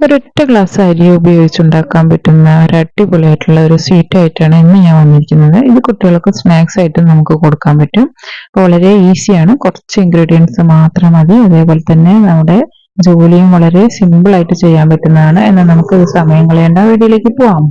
ഒരൊറ്റ ഗ്ലാസ് അരി ഉപയോഗിച്ചുണ്ടാക്കാൻ പറ്റുന്ന ഒരു അടിപൊളിയായിട്ടുള്ള ഒരു സ്വീറ്റ് ആയിട്ടാണ് ഇന്ന് ഞാൻ വന്നിരിക്കുന്നത്. ഇത് കുട്ടികൾക്ക് സ്നാക്സ് ആയിട്ട് നമുക്ക് കൊടുക്കാൻ പറ്റും. വളരെ ഈസിയാണ് കുറച്ച് ഇൻഗ്രീഡിയൻസ് മാത്രം മതി. അതേപോലെ തന്നെ നമ്മുടെ ജോലിയും വളരെ സിമ്പിൾ ആയിട്ട് ചെയ്യാൻ പറ്റുന്നതാണ്. എന്നാൽ നമുക്ക് സമയം കളയേണ്ട വീട്ടിലേക്ക് പോവാം.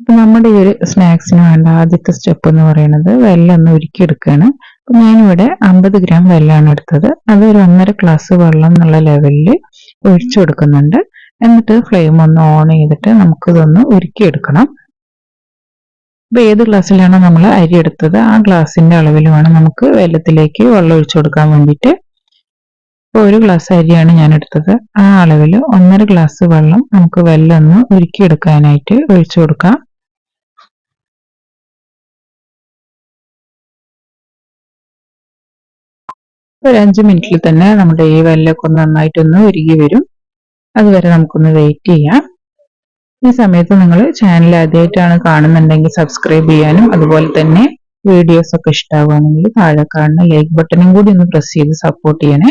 അപ്പൊ നമ്മുടെ ഈ ഒരു സ്നാക്സിന് വേണ്ട ആദ്യത്തെ സ്റ്റെപ്പ് എന്ന് പറയുന്നത് വെല്ലം ഒന്ന് ഉരുക്കിയെടുക്കുകയാണ് അപ്പൊ ഞാനിവിടെ അമ്പത് ഗ്രാം വെല്ലാണ് എടുത്തത്. അത് ഒരു ഒന്നര ഗ്ലാസ് വെള്ളം എന്നുള്ള ലെവലിൽ ഒഴിച്ചു കൊടുക്കുന്നുണ്ട്. എന്നിട്ട് ഫ്ലെയിം ഒന്ന് ഓൺ ചെയ്തിട്ട് നമുക്കിതൊന്ന് ഉരുക്കിയെടുക്കണം. അപ്പൊ ഏത് ഗ്ലാസ്സിലാണോ നമ്മൾ അരി എടുത്തത്? ആ ഗ്ലാസിന്റെ അളവിൽ വേണം നമുക്ക് വെല്ലത്തിലേക്ക് വെള്ളം ഒഴിച്ചു കൊടുക്കാൻ വേണ്ടിയിട്ട്. ഇപ്പോൾ ഒരു ഗ്ലാസ് അരിയാണ് ഞാൻ എടുത്തത്. ആ അളവിൽ ഒന്നര ഗ്ലാസ് വെള്ളം നമുക്ക് വെല്ലം ഒന്ന് ഉരുക്കിയെടുക്കാനായിട്ട് ഒഴിച്ചു കൊടുക്കാം. ഒരു അഞ്ച് മിനിറ്റിൽ തന്നെ നമ്മുടെ ഈ വെല്ലൊക്കെ ഒന്ന് നന്നായിട്ടൊന്ന് ഉരുകി വരും. അതുവരെ നമുക്കൊന്ന് വെയിറ്റ് ചെയ്യാം. ഈ സമയത്ത് നിങ്ങൾ ചാനൽ ആദ്യമായിട്ടാണ് കാണുന്നുണ്ടെങ്കിൽ സബ്സ്ക്രൈബ് ചെയ്യാനും അതുപോലെ തന്നെ വീഡിയോസ് ഒക്കെ ഇഷ്ടമാവുകയാണെങ്കിൽ താഴെ കാണുന്ന ലൈക്ക് ബട്ടണും കൂടി ഒന്ന് പ്രസ് ചെയ്ത് സപ്പോർട്ട് ചെയ്യണേ.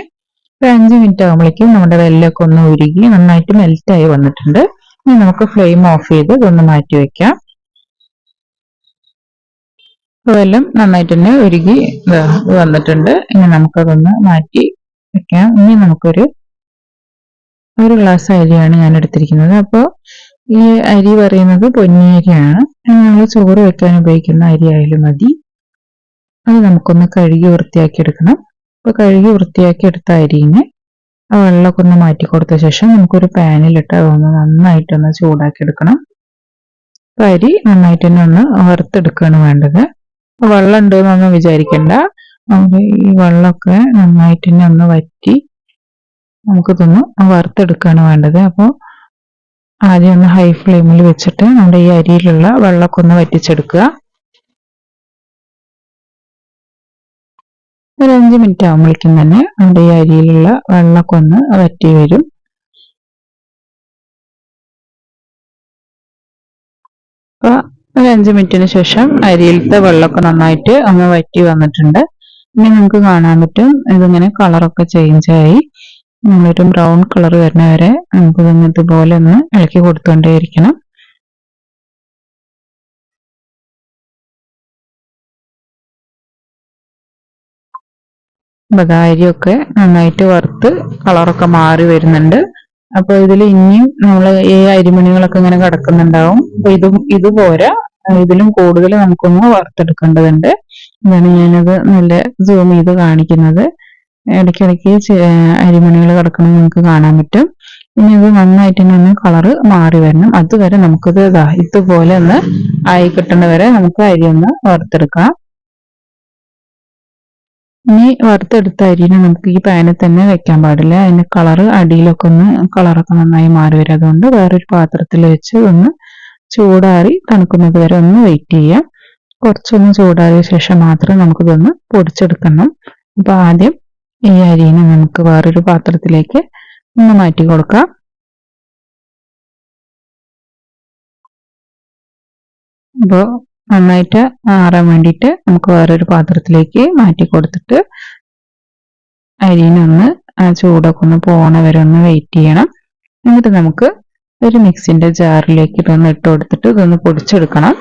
ഒരു അഞ്ച് മിനിറ്റ് ആകുമ്പോഴേക്കും നമ്മുടെ വെല്ലൊക്കെ ഒന്ന് ഉരുകി നന്നായിട്ട് മെൽറ്റായി വന്നിട്ടുണ്ട്. ഇനി നമുക്ക് ഫ്ലെയിം ഓഫ് ചെയ്ത് ഇതൊന്ന് മാറ്റി വെക്കാം. വെല്ലം നന്നായിട്ട് തന്നെ ഒരുക്കി വന്നിട്ടുണ്ട്. ഇനി നമുക്കതൊന്ന് മാറ്റി വെക്കാം. ഇനി നമുക്കൊരു ഒരു ഗ്ലാസ് അരിയാണ് ഞാൻ എടുത്തിരിക്കുന്നത് അപ്പോൾ ഈ അരി പറയുന്നത് പൊന്നിയരിയാണ് നമ്മൾ ചോറ് വെക്കാൻ ഉപയോഗിക്കുന്ന അരി ആയാലും മതി. അത് നമുക്കൊന്ന് കഴുകി വൃത്തിയാക്കി എടുക്കണം അപ്പോൾ കഴുകി വൃത്തിയാക്കി എടുത്ത അരിനെ ആ വെള്ളമൊക്കെ ഒന്ന് മാറ്റി കൊടുത്ത ശേഷം നമുക്കൊരു പാനിലിട്ട് അതൊന്ന് നന്നായിട്ടൊന്ന് ചൂടാക്കി എടുക്കണം അരി നന്നായിട്ട് തന്നെ ഒന്ന് വറുത്തെടുക്കുകയാണ് വേണ്ടത്. വെള്ളം ഉണ്ടെന്നൊന്നും വിചാരിക്കണ്ട. നമുക്ക് ഈ വെള്ളമൊക്കെ നന്നായിട്ട് തന്നെ ഒന്ന് വറ്റി നമുക്കിതൊന്ന് വറുത്തെടുക്കുകയാണ് വേണ്ടത്. അപ്പോൾ ആദ്യം ഒന്ന് ഹൈ ഫ്ലെയിമിൽ വെച്ചിട്ട് നമ്മുടെ ഈ അരിയിലുള്ള വെള്ളമൊക്കെ ഒന്ന് വറ്റിച്ചെടുക്കുക. ഒരു അഞ്ച് മിനിറ്റ് ആകുമ്പോഴേക്കും തന്നെ നമ്മുടെ ഈ അരിയിലുള്ള വെള്ളമൊക്കെ ഒന്ന് വറ്റി വരും. അപ്പൊ ഒരു അഞ്ച് മിനിറ്റിന് ശേഷം അരിയിലത്തെ വെള്ളമൊക്കെ നന്നായിട്ട് ഒന്ന് വറ്റി വന്നിട്ടുണ്ട്. ഇനി നമുക്ക് കാണാൻ പറ്റും ഇതിങ്ങനെ കളറൊക്കെ ചേഞ്ച് ആയി. നമ്മളൊരു ബ്രൗൺ കളർ വരുന്ന വരെ നമുക്ക് ഇതുപോലെ ഒന്ന് ഇളക്കി കൊടുത്തുകൊണ്ടേയിരിക്കണം ബദാരിയൊക്കെ നന്നായിട്ട് വറുത്ത് കളറൊക്കെ മാറി വരുന്നുണ്ട്. അപ്പൊ ഇതിൽ ഇനിയും നമ്മൾ ഈ അരിമണികളൊക്കെ ഇങ്ങനെ കിടക്കുന്നുണ്ടാവും. അപ്പൊ ഇതും ഇത് ഇതിലും കൂടുതൽ നമുക്കൊന്ന് വറുത്തെടുക്കേണ്ടതുണ്ട്. ഇതാണ് ഞാനത് നല്ല സൂം ചെയ്ത് കാണിക്കുന്നത്. ഇടയ്ക്കിടയ്ക്ക് അരിമണികൾ കിടക്കണം നമുക്ക് കാണാൻ പറ്റും. ഇനി ഇത് നന്നായിട്ട് തന്നെ കളറ് മാറി വരണം. അതുവരെ നമുക്കിത് ഇതാ ഇതുപോലെ ഒന്ന് ആയി കിട്ടണവരെ വരെ നമുക്ക് അരി ഒന്ന് വറുത്തെടുക്കാം. ഇനി വറുത്തെടുത്ത അരിനെ നമുക്ക് ഈ പാനിൽ തന്നെ വെക്കാൻ പാടില്ല. അതിന്റെ കളറ് അടിയിലൊക്കെ ഒന്ന് കളറൊക്കെ നന്നായി മാറി വരും. അതുകൊണ്ട് വേറൊരു പാത്രത്തിൽ വെച്ച് ഒന്ന് ചൂടാറി തണുക്കുന്നത് വരെ ഒന്ന് വെയിറ്റ് ചെയ്യാം. കുറച്ചൊന്ന് ചൂടാറിയ ശേഷം മാത്രം നമുക്കിതൊന്ന് പൊടിച്ചെടുക്കണം. അപ്പൊ ആദ്യം ഈ അരിനെ നമുക്ക് വേറൊരു പാത്രത്തിലേക്ക് ഒന്ന് മാറ്റി കൊടുക്കാം. അപ്പോൾ നന്നായിട്ട് ആറാൻ വേണ്ടിയിട്ട് നമുക്ക് വേറൊരു പാത്രത്തിലേക്ക് മാറ്റി കൊടുത്തിട്ട് അരിനൊന്ന് ആ ചൂടൊക്കെ ഒന്ന് പോണ വരെ ഒന്ന് വെയിറ്റ് ചെയ്യണം. എന്നിട്ട് നമുക്ക് ഒരു മിക്സിന്റെ ജാറിലേക്ക് ഇതൊന്ന് ഇട്ട് കൊടുത്തിട്ട് ഇതൊന്ന് പൊടിച്ചെടുക്കണം.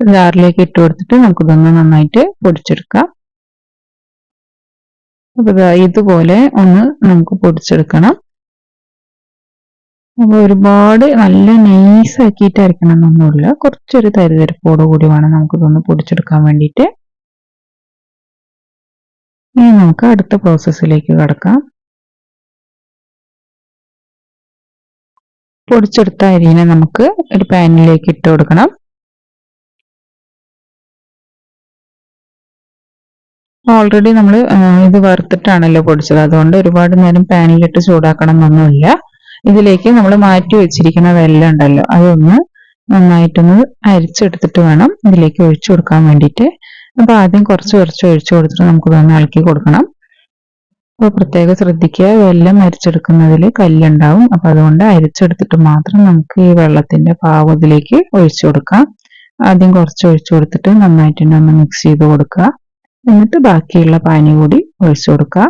ജാറിലേക്ക് ഇട്ട് കൊടുത്തിട്ട് നമുക്കിതൊന്ന് നന്നായിട്ട് പൊടിച്ചെടുക്കാം. അപ്പൊ ഇതുപോലെ ഒന്ന് നമുക്ക് പൊടിച്ചെടുക്കണം. അപ്പൊ ഒരുപാട് നല്ല നൈസ് ആക്കിയിട്ട് അരക്കണം എന്നൊന്നുമില്ല. കുറച്ചൊരു തരിതരിപ്പോട് കൂടി വേണം നമുക്കിതൊന്ന് പൊടിച്ചെടുക്കാൻ വേണ്ടിയിട്ട്. ഇനി നമുക്ക് അടുത്ത പ്രോസസ്സിലേക്ക് കടക്കാം. പൊടിച്ചെടുത്ത അരിനെ നമുക്ക് ഒരു പാനിലേക്ക് ഇട്ട് കൊടുക്കണം. ഓൾറെഡി നമ്മൾ ഇത് വറുത്തിട്ടാണല്ലോ പൊടിച്ചത്. അതുകൊണ്ട് ഒരുപാട് നേരം പാനിലിട്ട് ചൂടാക്കണം എന്നൊന്നുമില്ല ഇതിലേക്ക് നമ്മൾ മാറ്റി വെച്ചിരിക്കുന്ന വെല്ലം ഉണ്ടല്ലോ അതൊന്ന് നന്നായിട്ടൊന്ന് അരിച്ചെടുത്തിട്ട് വേണം ഇതിലേക്ക് ഒഴിച്ചു കൊടുക്കാൻ വേണ്ടിയിട്ട്. അപ്പൊ ആദ്യം കുറച്ച് കുറച്ച് ഒഴിച്ചു കൊടുത്തിട്ട് നമുക്ക് ഇതൊന്ന് ഇളക്കി കൊടുക്കണം. അപ്പോൾ പ്രത്യേകം ശ്രദ്ധിക്കുക വെല്ലം അരിച്ചെടുക്കുന്നതിൽ കല്ലുണ്ടാവും. അപ്പൊ അതുകൊണ്ട് അരിച്ചെടുത്തിട്ട് മാത്രം നമുക്ക് ഈ വെള്ളത്തിന്റെ പാവ് ഇതിലേക്ക് ഒഴിച്ചു കൊടുക്കാം. ആദ്യം കുറച്ച് ഒഴിച്ചു കൊടുത്തിട്ട് നന്നായിട്ട് ഒന്ന് മിക്സ് ചെയ്ത് കൊടുക്കുക. എന്നിട്ട് ബാക്കിയുള്ള പാനി കൂടി ഒഴിച്ചു കൊടുക്കുക.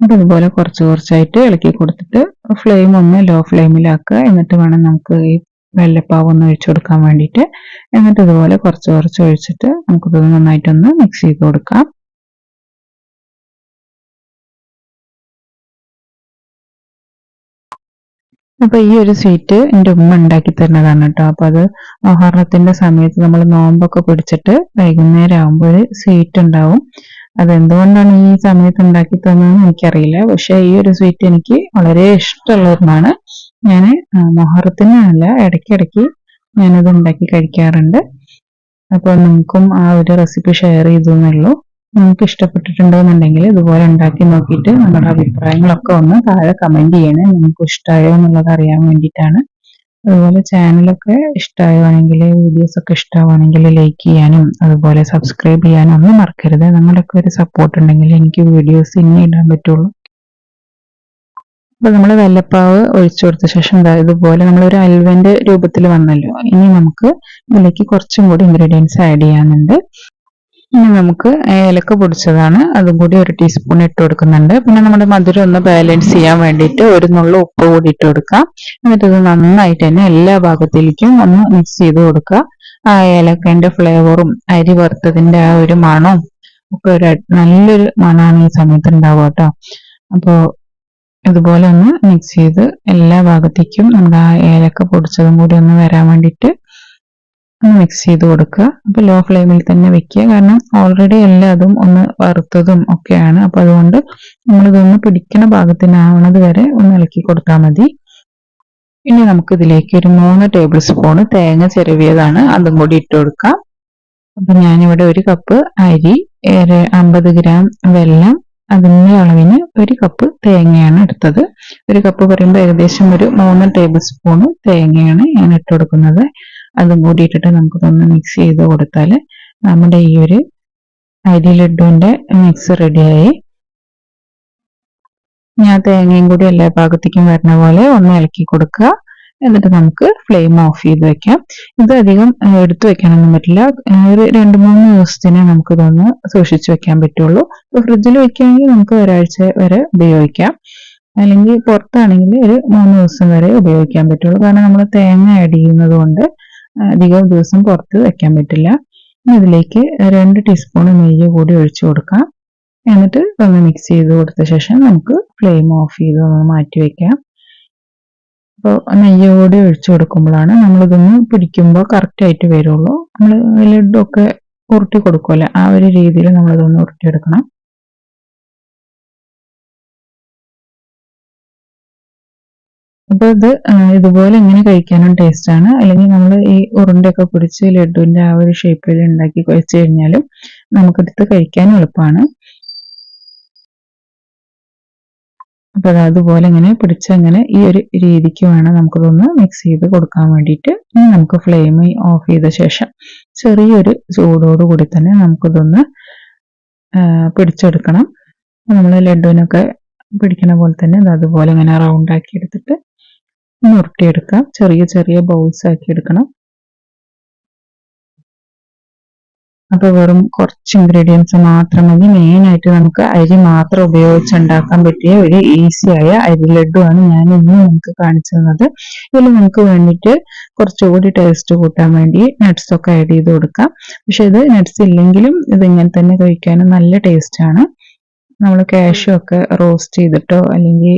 അപ്പൊ ഇതുപോലെ കുറച്ച് കുറച്ചായിട്ട് ഇളക്കി കൊടുത്തിട്ട് ഫ്ലെയിം ഒന്ന് ലോ ഫ്ലെയിമിലാക്കുക എന്നിട്ട് വേണം നമുക്ക് ഈ വെള്ളപ്പാവ് ഒന്ന് ഒഴിച്ചു കൊടുക്കാൻ വേണ്ടിയിട്ട്. എന്നിട്ട് ഇതുപോലെ കുറച്ച് കുറച്ച് ഒഴിച്ചിട്ട് നമുക്കിത് നന്നായിട്ടൊന്ന് മിക്സ് ചെയ്ത് കൊടുക്കാം. അപ്പൊ ഈ ഒരു സ്വീറ്റ് എന്റെ ഉമ്മ ഉണ്ടാക്കി തരുന്നതാണ് കേട്ടോ അപ്പൊ അത് ആഹാരത്തിന്റെ സമയത്ത് നമ്മൾ നോമ്പൊക്കെ പിടിച്ചിട്ട് വൈകുന്നേരം ആകുമ്പോൾ ഒരു സ്വീറ്റ് ഉണ്ടാവും. അതെന്തുകൊണ്ടാണ് ഈ സമയത്ത് ഉണ്ടാക്കി തന്നതെന്ന് എനിക്കറിയില്ല. പക്ഷെ ഈ ഒരു സ്വീറ്റ് എനിക്ക് വളരെ ഇഷ്ടമുള്ള ഒന്നാണ് ഞാൻ മൊഹറത്തിന് അല്ല ഇടയ്ക്കിടയ്ക്ക് ഞാനത് ഉണ്ടാക്കി കഴിക്കാറുണ്ട്. അപ്പോൾ നിങ്ങൾക്കും ആ ഒരു റെസിപ്പി ഷെയർ ചെയ്തു എന്നുള്ളൂ നിങ്ങൾക്ക് ഇഷ്ടപ്പെട്ടിട്ടുണ്ടോന്നുണ്ടെങ്കിൽ ഇതുപോലെ ഉണ്ടാക്കി നോക്കിയിട്ട് നമ്മുടെ അഭിപ്രായങ്ങളൊക്കെ ഒന്ന് താഴെ കമന്റ് ചെയ്യണേ. നിങ്ങൾക്ക് ഇഷ്ടമായോ എന്നുള്ളത് അറിയാൻ വേണ്ടിയിട്ടാണ്. അതുപോലെ ചാനലൊക്കെ ഇഷ്ടമാവുകയാണെങ്കിൽ വീഡിയോസ് ഒക്കെ ഇഷ്ടമാവുകയാണെങ്കിൽ ലൈക്ക് ചെയ്യാനും അതുപോലെ സബ്സ്ക്രൈബ് ചെയ്യാനും ഒന്നും മറക്കരുത്. നിങ്ങളുടെയൊക്കെ ഒരു സപ്പോർട്ട് ഉണ്ടെങ്കിൽ എനിക്ക് വീഡിയോസ് ഇനി ഇടാൻ പറ്റുള്ളൂ. അപ്പൊ നമ്മൾ വെല്ലപ്പാവ് ഒഴിച്ചു കൊടുത്ത ശേഷം ഇതുപോലെ നമ്മളൊരു അൽവന്റെ രൂപത്തിൽ വന്നല്ലോ. ഇനി നമുക്ക് ഇതിലേക്ക് കുറച്ചും കൂടി ഇൻഗ്രീഡിയൻസ് ആഡ് ചെയ്യാനുണ്ട്. ഇനി നമുക്ക് ഏലക്ക പൊടിച്ചതാണ്. അതും കൂടി ഒരു ടീസ്പൂൺ ഇട്ട് കൊടുക്കുന്നുണ്ട്. പിന്നെ നമ്മുടെ മധുരം ഒന്ന് ബാലൻസ് ചെയ്യാൻ വേണ്ടിയിട്ട് ഒരു നുള്ള ഉപ്പ് കൂടി ഇട്ട് കൊടുക്കാം എന്നിട്ട് ഇത് നന്നായിട്ട് തന്നെ എല്ലാ ഭാഗത്തിലേക്കും ഒന്ന് മിക്സ് ചെയ്ത് കൊടുക്കുക. ആ ഏലക്കന്റെ ഫ്ലേവറും അരി വറുത്തതിന്റെ ആ ഒരു മണവും ഒക്കെ ഒരു നല്ലൊരു മണമാണ് ഈ സമയത്ത് ഉണ്ടാവുക കേട്ടോ. അപ്പോൾ ഇതുപോലെ ഒന്ന് മിക്സ് ചെയ്ത് എല്ലാ ഭാഗത്തേക്കും നമ്മുടെ ആ ഏലക്ക പൊടിച്ചതും കൂടി ഒന്ന് വരാൻ വേണ്ടിയിട്ട് ഒന്ന് മിക്സ് ചെയ്ത് കൊടുക്കുക. അപ്പോൾ ലോ ഫ്ലെയിമിൽ തന്നെ വെക്കുക. കാരണം ഓൾറെഡി എല്ലാതും ഒന്ന് വറുത്തതും ഒക്കെയാണ്. അപ്പോൾ അതുകൊണ്ട് നമ്മളിതൊന്ന് പിടിക്കുന്ന ഭാഗത്തിനാവണത് വരെ ഒന്ന് ഇളക്കി കൊടുത്താൽ മതി. ഇനി നമുക്ക് ഇതിലേക്ക് ഒരു മൂന്ന് ടേബിൾ സ്പൂൺ തേങ്ങ ചിരവിയതാണ്. അതും കൂടി ഇട്ട് കൊടുക്കാം. അപ്പം ഞാനിവിടെ ഒരു കപ്പ് അരി അമ്പത് ഗ്രാം വെള്ളം അതിന്റെ അളവിന് ഒരു കപ്പ് തേങ്ങയാണ് എടുത്തത്. ഒരു കപ്പ് പറയുമ്പോൾ ഏകദേശം ഒരു മൂന്ന് ടേബിൾ സ്പൂൺ തേങ്ങയാണ് ഞാൻ ഇട്ട് കൊടുക്കുന്നത്. അതും കൂടി ഇട്ടിട്ട് നമുക്കിതൊന്ന് മിക്സ് ചെയ്ത് കൊടുത്താൽ നമ്മുടെ ഈ ഒരു അരി ലഡുവിന്റെ മിക്സ് റെഡിയായി ഞാൻ തേങ്ങയും കൂടി എല്ലാ ഭാഗത്തേക്കും വരുന്ന പോലെ ഒന്ന് ഇളക്കി കൊടുക്കുക. എന്നിട്ട് നമുക്ക് ഫ്ലെയിം ഓഫ് ചെയ്ത് വെക്കാം. ഇത് അധികം എടുത്തു വെക്കാനൊന്നും പറ്റില്ല. ഒരു രണ്ട് മൂന്ന് ദിവസത്തിന് നമുക്കിതൊന്ന് സൂക്ഷിച്ചു വെക്കാൻ പറ്റുള്ളൂ. ഇപ്പൊ ഫ്രിഡ്ജിൽ വെക്കുകയാണെങ്കിൽ നമുക്ക് ഒരാഴ്ച വരെ ഉപയോഗിക്കാം. അല്ലെങ്കിൽ പുറത്താണെങ്കിൽ ഒരു മൂന്ന് ദിവസം വരെ ഉപയോഗിക്കാൻ പറ്റുള്ളൂ. കാരണം നമ്മൾ തേങ്ങ ആഡ് ചെയ്യുന്നത് കൊണ്ട് അധികം ദിവസം പുറത്ത് വെക്കാൻ പറ്റില്ല. ഇതിലേക്ക് രണ്ട് ടീസ്പൂൺ നെയ്യ് കൂടി ഒഴിച്ചു കൊടുക്കാം. എന്നിട്ട് ഒന്ന് മിക്സ് ചെയ്ത് കൊടുത്ത ശേഷം നമുക്ക് ഫ്ലെയിം ഓഫ് ചെയ്ത് ഒന്ന് മാറ്റി വെക്കാം. അപ്പോൾ നെയ്യ് കൂടി ഒഴിച്ചു കൊടുക്കുമ്പോഴാണ് നമ്മളിതൊന്ന് പിടിക്കുമ്പോൾ കറക്റ്റായിട്ട് വരുള്ളൂ. നമ്മൾ ലഡ്ഡൊക്കെ ഉരുട്ടി കൊടുക്കുമല്ലോ ആ ഒരു രീതിയിൽ നമ്മളിതൊന്ന് ഉരുട്ടിയെടുക്കണം. അപ്പൊ ഇത് ഇതുപോലെ ഇങ്ങനെ കഴിക്കാനും ടേസ്റ്റ് ആണ്. അല്ലെങ്കിൽ നമ്മൾ ഈ ഉരുണ്ടൊക്കെ പിടിച്ച് ലഡുവിന്റെ ആ ഒരു ഷേപ്പിൽ ഉണ്ടാക്കി കഴിച്ചു കഴിഞ്ഞാലും നമുക്കെടുത്ത് കഴിക്കാൻ എളുപ്പമാണ് അപ്പൊ അതുപോലെ ഇങ്ങനെ പിടിച്ച് അങ്ങനെ ഈ ഒരു രീതിക്ക് വേണം നമുക്കിതൊന്ന് മിക്സ് ചെയ്ത് കൊടുക്കാൻ വേണ്ടിയിട്ട് ഇനി നമുക്ക് ഫ്ലെയിം ഓഫ് ചെയ്ത ശേഷം ചെറിയൊരു ചൂടോട് കൂടി തന്നെ നമുക്കിതൊന്ന് പിടിച്ചെടുക്കണം. നമ്മൾ ലഡുവിനൊക്കെ പിടിക്കണ പോലെ തന്നെ അതുപോലെ ഇങ്ങനെ റൗണ്ട് ആക്കി എടുത്തിട്ട് ഉരുട്ടിയെടുക്കാം ചെറിയ ചെറിയ ബൗൾസ് ആക്കി എടുക്കണം. അപ്പൊ വെറും കുറച്ച് ഇൻഗ്രീഡിയൻസ് മാത്രം മതി. മെയിൻ ആയിട്ട് നമുക്ക് അരി മാത്രം ഉപയോഗിച്ച് ഉണ്ടാക്കാൻ പറ്റിയ ഒരു ഈസിയായ അരി ലഡു ആണ് ഞാൻ ഇന്ന് നിങ്ങൾക്ക് കാണിച്ചു തന്നത്. ഇതിൽ നിങ്ങൾക്ക് വേണ്ടിയിട്ട് കുറച്ചുകൂടി ടേസ്റ്റ് കൂട്ടാൻ വേണ്ടി നട്ട്സ് ഒക്കെ ആഡ് ചെയ്ത് കൊടുക്കാം. പക്ഷെ ഇത് നട്ട്സ് ഇല്ലെങ്കിലും ഇത് ഇങ്ങനെ തന്നെ കഴിക്കാനും നല്ല ടേസ്റ്റ് ആണ്. നമ്മൾ കാഷ്യൂ ഒക്കെ റോസ്റ്റ് ചെയ്തിട്ടോ അല്ലെങ്കിൽ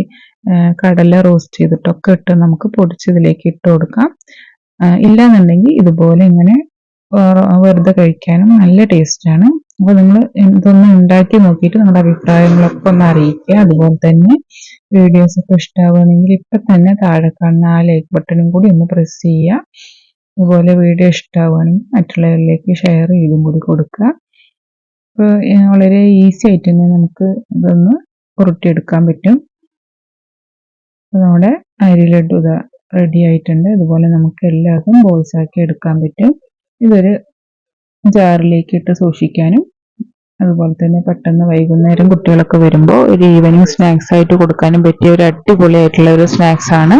കടല റോസ്റ്റ് ചെയ്തിട്ടൊക്കെ ഇട്ട് നമുക്ക് പൊടിച്ച് ഇതിലേക്ക് ഇട്ട് കൊടുക്കാം. ഇല്ലാന്നുണ്ടെങ്കിൽ ഇതുപോലെ ഇങ്ങനെ വെറുതെ കഴിക്കാനും നല്ല ടേസ്റ്റാണ് അപ്പോൾ നിങ്ങൾ ഇതൊന്ന് ഉണ്ടാക്കി നോക്കിയിട്ട് നിങ്ങളുടെ അഭിപ്രായങ്ങളൊക്കെ ഒന്ന് അറിയിക്കുക. അതുപോലെ തന്നെ വീഡിയോസ് ഒക്കെ ഇഷ്ടമാവുകയാണെങ്കിൽ ഇപ്പം തന്നെ താഴെ കാണുന്ന ആ ലൈക്ക് ബട്ടണും കൂടി ഒന്ന് പ്രസ് ചെയ്യുക. അതുപോലെ വീഡിയോ ഇഷ്ടമാവുകയാണെങ്കിൽ മറ്റുള്ളവരിലേക്ക് ഷെയർ ചെയ്തും കൂടി കൊടുക്കുക. അപ്പോൾ വളരെ ഈസി ആയിട്ട് തന്നെ നമുക്ക് ഇതൊന്ന് ഉരുട്ടിയെടുക്കാൻ പറ്റും. നമ്മുടെ അരി ലഡു ഇതാ റെഡി ആയിട്ടുണ്ട്. ഇതുപോലെ നമുക്ക് എല്ലാവർക്കും ബോൾസ് ആക്കി എടുക്കാൻ പറ്റും. ഇതൊരു ജാറിലേക്ക് ഇട്ട് സൂക്ഷിക്കാനും അതുപോലെ തന്നെ പെട്ടെന്ന് വൈകുന്നേരം കുട്ടികളൊക്കെ വരുമ്പോൾ ഒരു ഈവനിങ് സ്നാക്സ് ആയിട്ട് കൊടുക്കാനും പറ്റിയ ഒരു അടിപൊളിയായിട്ടുള്ള ഒരു സ്നാക്സ് ആണ്.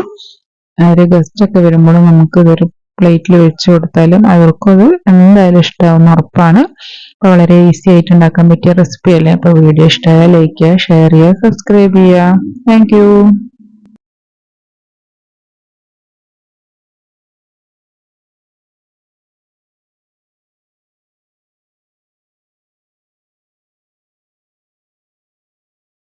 ഒരു ഗസ്റ്റ് ഒക്കെ വരുമ്പോൾ നമുക്ക് ഇതൊരു പ്ലേറ്റിൽ വെച്ച് കൊടുത്താലും അവർക്കും അത് എന്തായാലും ഇഷ്ടമാവുന്ന ഉറപ്പാണ്. അപ്പോൾ വളരെ ഈസി ആയിട്ട് ഉണ്ടാക്കാൻ പറ്റിയ റെസിപ്പി അല്ലേ? അപ്പോൾ വീഡിയോ ഇഷ്ടമായാൽ ലൈക്ക് ചെയ്യുക ഷെയർ ചെയ്യുക സബ്സ്ക്രൈബ് ചെയ്യുക. താങ്ക്